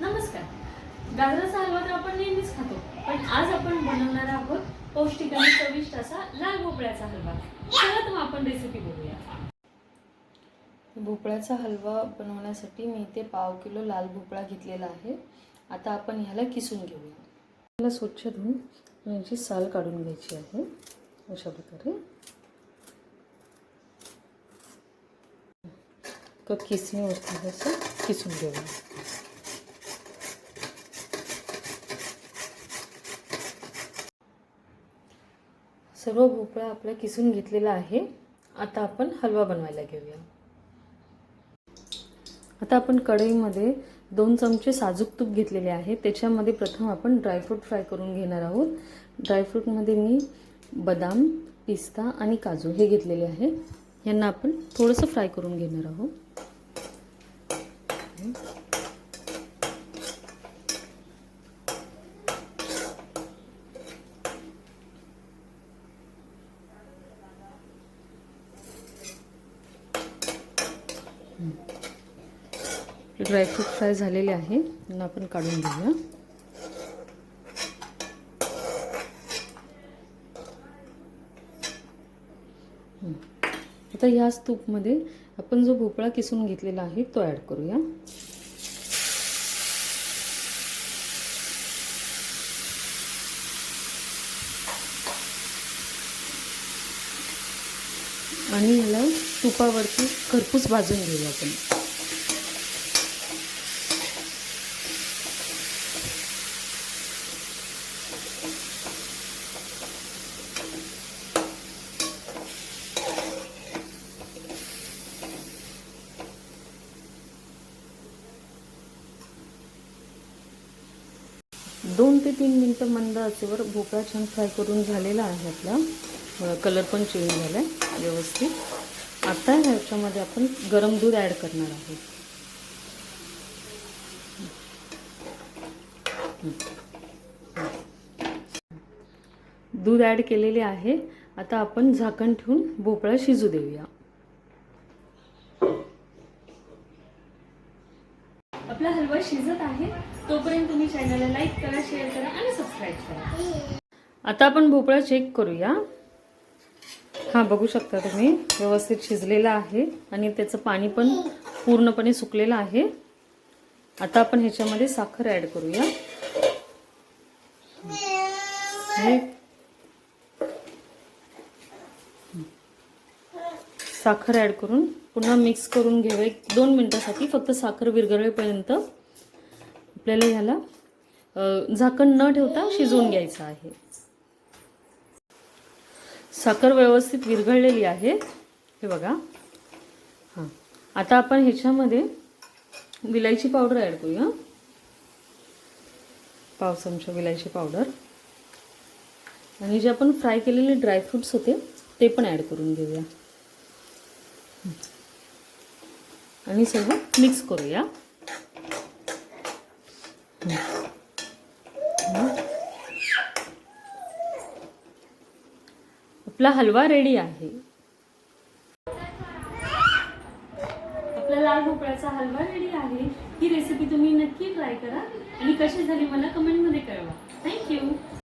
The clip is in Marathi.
नमस्कार. गाजराचा हलवा तर आपण नेहमीच खातो पण आज आपण बनवणार आहोत पौष्टिक आणि चविष्ट असा लाल भोपळ्याचा हलवा. चला तर आपण रेसिपी बघूया. भोपळ्याचा हलवा बनवण्यासाठी मी इथे पाव किलो लाल भोपळा घेतलेला आहे. आता आपण ह्याला किसून घेऊया. ह्याला स्वच्छ धुवून याची साल काढून घ्यायची आहे अशा प्रकारे. किसणीवरती असं किसून घेऊया. सर्व भोपळा आपला किसून घेतलेला आहे. आता आपण हलवा बनवायला घेऊया. आता आपण कढईमध्ये दोन चमचे साजूक तूप घेतलेले आहे. त्याच्यामध्ये प्रथम आपण ड्रायफ्रूट फ्राय करून घेणार आहोत. ड्रायफ्रूटमध्ये मी बदाम पिस्ता आणि काजू हे घेतलेले आहे. यांना आपण थोडंसं फ्राय करून घेणार आहोत. ड्रायफ्रूट फ्राय झालेले आहे. त्यांना आपण काढून घेऊया. आता ह्याच तूपमध्ये आपण जो भोपळा किसून घेतलेला आहे तो ॲड करूया. आणि ह्याला तुपावरती खरपूस भाजून घेऊ आपण. दोन ते तीन मिनटं मंद आचेवर भोपळा छान फ्राय करून झालेला आहे आपला. कलर पण चेंज झाला आहे व्यवस्थित. आता ह्याच्यामध्ये आपण गरम दूध ॲड करणार आहोत. दूध ॲड केलेले आहे. आता आपण झाकण ठेवून भोपळा शिजू देऊया. आपला हलवा शिजत आहे. तोपर्यंत तुम्ही चॅनलला लाईक करा शेअर करा आणि सबस्क्राईब करा. आता आपण भोपळा चेक करूया. हा बघू शकता तुम्ही. व्यवस्थित शिजलेला आहे आणि त्याचं पाणी पण पूर्णपणे सुकलेलं आहे. आता आपण ह्याच्यामध्ये साखर ॲड करूया. हे. साखर ॲड करून पुन्हा मिक्स करून घेऊया. एक दोन मिनटासाठी फक्त साखर विरघळेपर्यंत आपल्याला ह्याला झाकण न ठेवता शिजवून घ्यायचं आहे. साखर व्यवस्थित विरघळलेली आहे. हे बघा. हां. आता आपण ह्याच्यामध्ये विलायची पावडर ॲड करूया. पाव चमचा विलायची पावडर. आणि जे आपण फ्राय केलेले ड्रायफ्रूट्स होते ते पण ॲड करून घेऊया. आणि सर्व मिक्स करूया. आपला हलवा रेडी आहे. आपला लाल भोपळ्याचा हलवा रेडी आहे. ही रेसिपी तुम्ही नक्की ट्राय करा आणि कशी झाली मला कमेंटमध्ये कळवा. थँक्यू